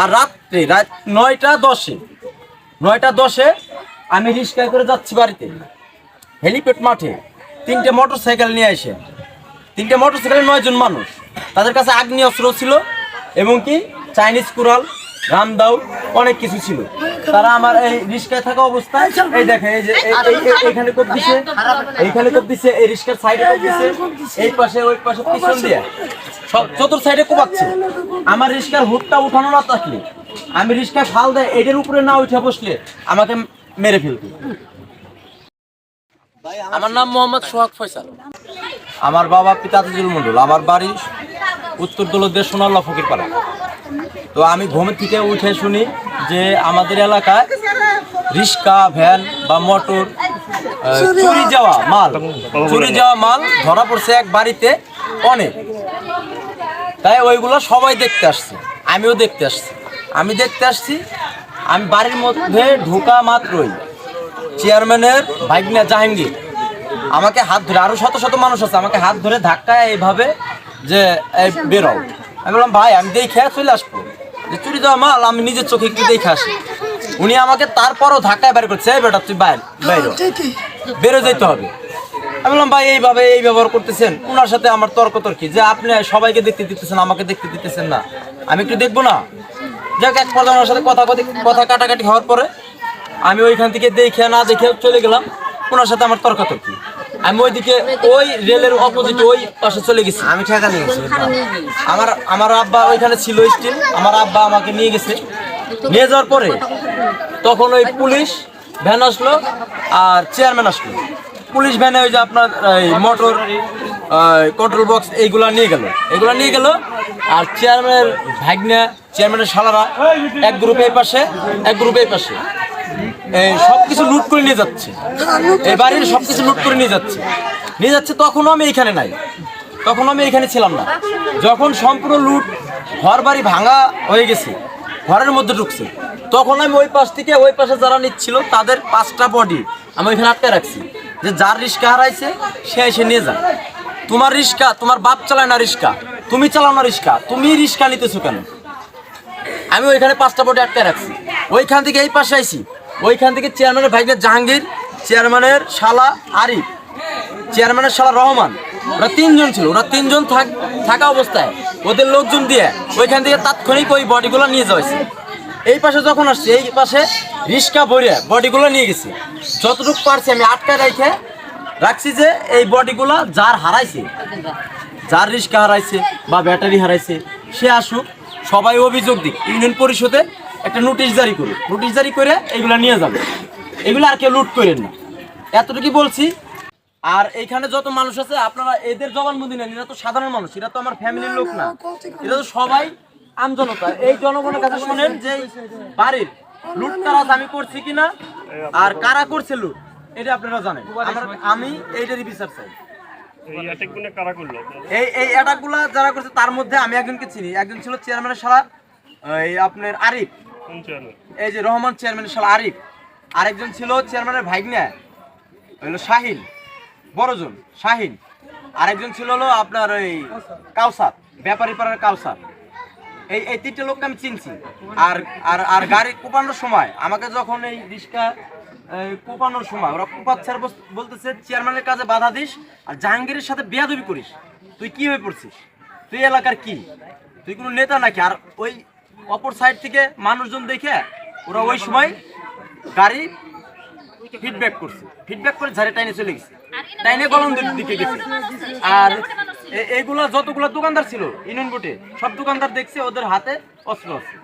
আর রাত্রে, রাত নয়টা দশে নয়টা দশে আমি রিক্সায় করে যাচ্ছি বাড়িতে। হেলিপ্যাড মাঠে তিনটে মোটর সাইকেল নিয়ে এসে, তিনটে মোটর সাইকেলে নয়জন মানুষ। তাদের কাছে আগ্নেয় অস্ত্র ছিল এবং কি চাইনিজ কুরাল রামদাউ অনেক কিছু ছিল। তারা আমার এই রিক্সায় থাকা অবস্থায়, এই দেখে এই যে এইখানে কোপ দিছে, এইখানে কোপ দিছে, এই রিক্সার সাইডে কোপ দিছে, এই পাশে, ওই পাশে পিছন দিয়ে। চতুর সাইডে কোপাচ্ছে। আমার রিক্সার হুডটা উঠানো না থাকলে আমি রিক্সা ফাল দেয় এটার উপরে না উঠে বসলে আমাকে মেরে ফেলতো আমার নাম মোহাম্মদ সোহাগ ফয়সাল। আমার বাবা পিতা তাজুল মন্ডল আমার বাড়ি উত্তর দলদের সোনাল্লা ফকির পাড়া তো আমি ঘুম থেকে উঠে শুনি যে আমাদের এলাকায় রিক্সা ভ্যান বা মোটর চুরি যাওয়া মাল চুরি যাওয়া মাল ধরা পড়ছে এক বাড়িতে অনেক। তাই ওইগুলো সবাই দেখতে আসছে। আমিও দেখতে আসছি। আমি দেখতে আসছি আমি বাড়ির মধ্যে ঢোকা মাত্রই চেয়ারম্যানের ভাইগনা জাহাঙ্গীর। আমাকে হাত ধরে আরও শত শত মানুষ আছে আমাকে হাত ধরে ধাক্কায় এইভাবে যে বেরো আমি বললাম ভাই আমি দেখে চলে আসব। যে চুরি দেওয়া মাল আমি নিজের চোখে একটু দেখে আসি। উনি আমাকে তারপরও ধাক্কায় বের করছে বেটা তুই বাইর বাইর বেরো যেতে হবে। আমি বললাম ভাই এইভাবে এই ব্যবহার করতেছেন। ওনার সাথে আমার তর্ক তর্কি যে আপনি সবাইকে দেখতে দিতেছেন আমাকে দেখতে দিতেছেন না। আমি একটু দেখব না? যাক এক পর্যায়ে ওনার সাথে কথা কথি কথা কাটাকাটি হওয়ার পরে আমি ওইখান থেকে দেখে না দেখে চলে গেলাম। ওনার সাথে আমার তর্কাতর্কি আমি ওইদিকে ওই রেলের অপোজিট ওই পাশে চলে গেছি। আমি ঠেকা নিয়ে গেছি। আমার আমার আব্বা ওইখানে ছিল স্টিল আমার আব্বা আমাকে নিয়ে গেছে। নিয়ে যাওয়ার পরে তখন ওই পুলিশ ভ্যান আসলো আর চেয়ারম্যান আসলো। পুলিশ ভ্যানে ওই যে আপনার মোটর কন্ট্রোল বক্স এইগুলো নিয়ে গেল। এগুলা নিয়ে গেল, আর চেয়ারম্যানের ভাগ্নে চেয়ারম্যানের শালারা এক গ্রুপ এই পাশে, এক গ্রুপ এই পাশে। এই সব কিছু লুট করে নিয়ে যাচ্ছে। এই বাড়ির সব কিছু লুট করে নিয়ে যাচ্ছে। নিয়ে যাচ্ছে, তখনও আমি এখানে নাই। তখন আমি এখানে ছিলাম না। যখন সম্পূর্ণ লুট ঘর বাড়ি ভাঙা হয়ে গেছে, ঘরের মধ্যে ঢুকছে, তখন আমি ওই পাশ থেকে ওই পাশে যারা নিচ্ছিল, তাদের পাঁচটা বডি আমি ওইখানে আটকে রাখছি। যে যার রিস্কা হারাইছে, সে এসে নিয়ে যায়। তোমার রিস্কা, তোমার বাপ চালায় না রিস্কা, তুমি চালাও না রিস্কা, তুমি রিস্কা নিতেছো কেন? আমি ওইখানে পাঁচটা বডি আটকে রাখছি। ওইখান থেকে এই পাশে আইছি। ওইখান থেকে চেয়ারম্যানের ভাইদের জাহাঙ্গীর চেয়ারম্যানের শালা আরিফ চেয়ারম্যানের শালা রহমান, ওরা তিনজন ছিল। ওরা তিনজন থাকা অবস্থায়। ওদের লোকজন দিয়ে ওইখান থেকে তাৎক্ষণিক ওই বডিগুলো নিয়ে যাওয়া হয়েছে। এই পাশে যখন আসছে, এই পাশে রিস্কা ভরিয়ে বডিগুলো নিয়ে গেছে। যতটুকু পারছি আমি আটকায় রেখে রাখছি যে এই বডিগুলো যার হারাইছে, যার রিস্কা হারাইছে বা ব্যাটারি হারাইছে, সে আসুক, সবাই অভিযোগ দিক, ইউনিয়ন পরিষদে একটা নোটিশ জারি করুক। নোটিশ জারি করে এগুলো নিয়ে যাবে। এগুলো আর কেউ লুট করেন না। এতটুকু বলছি। আর এইখানে যত মানুষ আছে, আপনারা এদের জবানবন্দি নেন, এরা তো সাধারণ মানুষ, এরা তো আমার ফ্যামিলির লোক না। এরা তো সবাই আমজনতা এই জনগণের কাছে শোনেন যে বাড়ির লুট তারা আমি করছি কিনা আর কারা করছে লুট এটা আপনারা জানেন। আমি এইটারই বিচার চাই। এই? এই যারা করছে তার মধ্যে আমি একজনকে চিনি। একজন ছিল চেয়ারম্যানের শালা এই আপনার আরিফ। এই যে রহমান চেয়ারম্যানের শালা আরিফ। আরেকজন ছিল চেয়ারম্যানের ভাইগনা হলো শাহিন বড়জন শাহিন। আরেকজন ছিল হলো আপনার ওই কাউসার ব্যাপারী পাড়ার কাউসার। এই এই তিনটে লোককে আমি চিনছি। আর আর আর গাড়ি কোপানোর সময় আমাকে যখন এই রিক্সা কোপানোর সময় ওরা কোপাচ্ছে আর বস- বলতেছে চেয়ারম্যানের কাজে বাধা দিস আর জাহাঙ্গীরের সাথে বেয়াদবি করিস। তুই কি হয়ে পড়ছিস? তুই এলাকার কি? তুই কোনো নেতা নাকি? আর ওই অপর সাইড থেকে মানুষজন দেখে ওরা ওই সময় গাড়ি ফিডব্যাক করছে। ফিডব্যাক করে ঝাড়ে টাইনে চলে গেছে। টাইনে কলম দিকে গেছে। আর এইগুলা যতগুলো দোকানদার ছিল ইউনিয়ন বোর্ডে সব দোকানদার দেখছে ওদের হাতে অস্ত্র আছে।